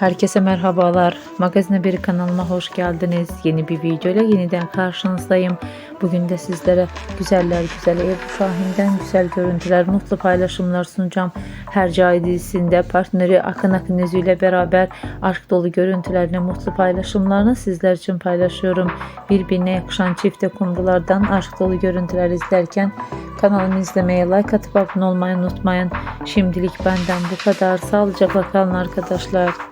Herkese merhabalar. Magazine bir kanalıma hoş geldiniz. Yeni bir video ile yeniden karşınızdayım. Bugün de sizlere güzeller güzeli Ebru Şahin'den güzel görüntüler, mutlu paylaşımlar sunacağım. Hercai dizisinde partneri Akın Akın ile beraber aşk dolu görüntülerini, mutlu paylaşımlarını sizler için paylaşıyorum. Birbirine yakışan çifte kumrulardan aşk dolu görüntüler izlerken kanalımı izlemeye, like atıp abone olmayı unutmayın. Şimdilik benden bu kadar. Sağlıcakla kalın arkadaşlar.